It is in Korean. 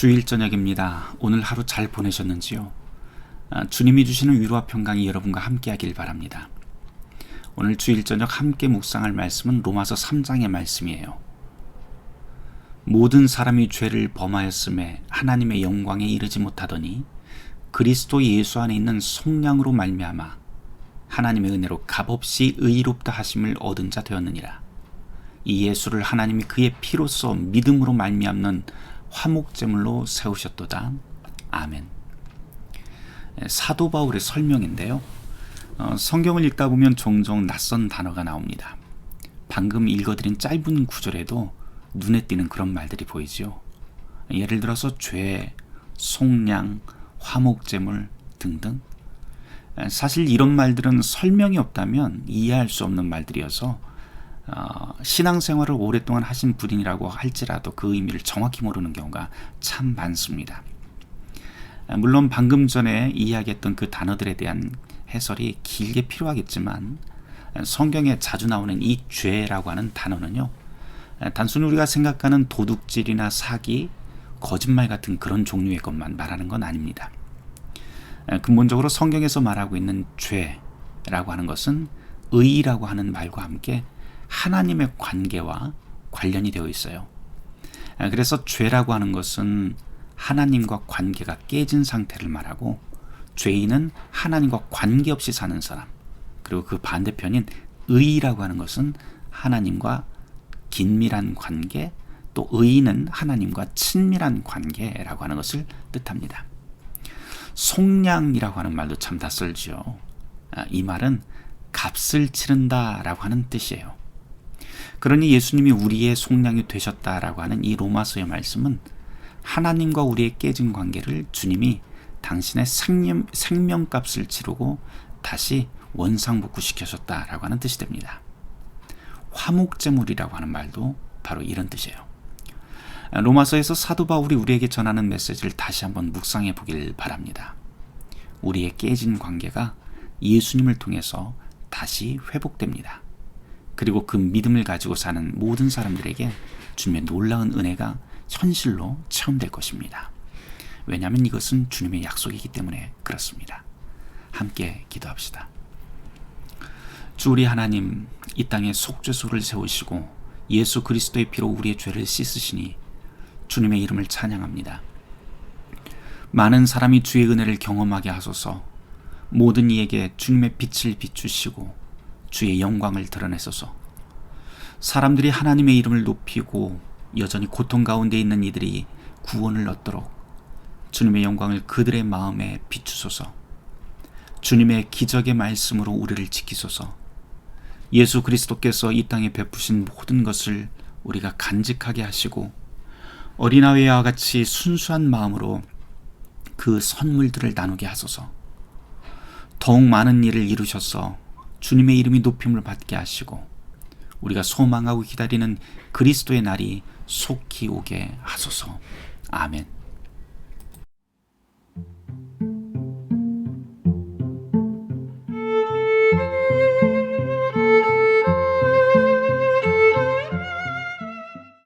주일 저녁입니다. 오늘 하루 잘 보내셨는지요? 아, 주님이 주시는 위로와 평강이 여러분과 함께하길 바랍니다. 오늘 주일 저녁 함께 묵상할 말씀은 로마서 3장의 말씀이에요. 모든 사람이 죄를 범하였음에 하나님의 영광에 이르지 못하더니 그리스도 예수 안에 있는 속량으로 말미암아 하나님의 은혜로 값없이 의롭다 하심을 얻은 자 되었느니라. 이 예수를 하나님이 그의 피로써 믿음으로 말미암는 화목제물로 세우셨도다. 아멘. 사도 바울의 설명인데요. 어, 성경을 읽다 보면 종종 낯선 단어가 나옵니다. 방금 읽어드린 짧은 구절에도 눈에 띄는 그런 말들이 보이죠. 예를 들어서 죄, 속량, 화목제물 등등. 사실 이런 말들은 설명이 없다면 이해할 수 없는 말들이어서 어, 신앙생활을 오랫동안 하신 분이라고 할지라도 그 의미를 정확히 모르는 경우가 참 많습니다. 물론 방금 전에 이야기했던 그 단어들에 대한 해설이 길게 필요하겠지만 성경에 자주 나오는 이 죄라고 하는 단어는요. 단순히 우리가 생각하는 도둑질이나 사기, 거짓말 같은 그런 종류의 것만 말하는 건 아닙니다. 근본적으로 성경에서 말하고 있는 죄라고 하는 것은 의라고 하는 말과 함께 하나님의 관계와 관련이 되어 있어요. 그래서 죄라고 하는 것은 하나님과 관계가 깨진 상태를 말하고 죄인은 하나님과 관계없이 사는 사람. 그리고 그 반대편인 의라고 하는 것은 하나님과 긴밀한 관계, 또 의인은 하나님과 친밀한 관계라고 하는 것을 뜻합니다. 속량이라고 하는 말도 참 낯설지요. 아, 이 말은 값을 치른다라고 하는 뜻이에요. 그러니 예수님이 우리의 속량이 되셨다라고 하는 이 로마서의 말씀은 하나님과 우리의 깨진 관계를 주님이 당신의 생명, 생명값을 치르고 다시 원상복구시켜줬다라고 하는 뜻이 됩니다. 화목제물이라고 하는 말도 바로 이런 뜻이에요. 로마서에서 사도 바울이 우리에게 전하는 메시지를 다시 한번 묵상해 보길 바랍니다. 우리의 깨진 관계가 예수님을 통해서 다시 회복됩니다. 그리고 그 믿음을 가지고 사는 모든 사람들에게 주님의 놀라운 은혜가 현실로 체험될 것입니다. 왜냐하면 이것은 주님의 약속이기 때문에 그렇습니다. 함께 기도합시다. 주 우리 하나님 이 땅에 속죄소를 세우시고 예수 그리스도의 피로 우리의 죄를 씻으시니 주님의 이름을 찬양합니다. 많은 사람이 주의 은혜를 경험하게 하소서 모든 이에게 주님의 빛을 비추시고 주의 영광을 드러내소서. 사람들이 하나님의 이름을 높이고 여전히 고통 가운데 있는 이들이 구원을 얻도록 주님의 영광을 그들의 마음에 비추소서. 주님의 기적의 말씀으로 우리를 지키소서. 예수 그리스도께서 이 땅에 베푸신 모든 것을 우리가 간직하게 하시고 어린아이와 같이 순수한 마음으로 그 선물들을 나누게 하소서. 더욱 많은 일을 이루셔서 주님의 이름이 높임을 받게 하시고 우리가 소망하고 기다리는 그리스도의 날이 속히 오게 하소서. 아멘.